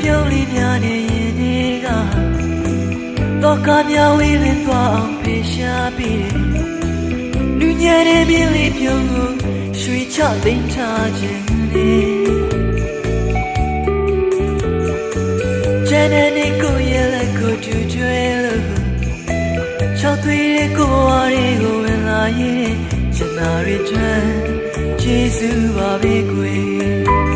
ပြုံးလေးပြားတဲ့ရင်တွေကတော့ကမြောင်လေးလင်းသွားအောင်ဖေရှားပြီးလူညံတဲ့ပြင်းလေးပြုံးကိုရွှေချသိမ်းထားခြင်းလေးကျန်တဲ့နေကိုရဲ့လက်ကိုတူကျွဲလို့ချောက်သွေးတဲ့ကိုဝါတွေကိုဝင်လာရင်ကျွန်တော်ရဲ့ကြွယ်ကျေးဇူးပါပဲကွယ်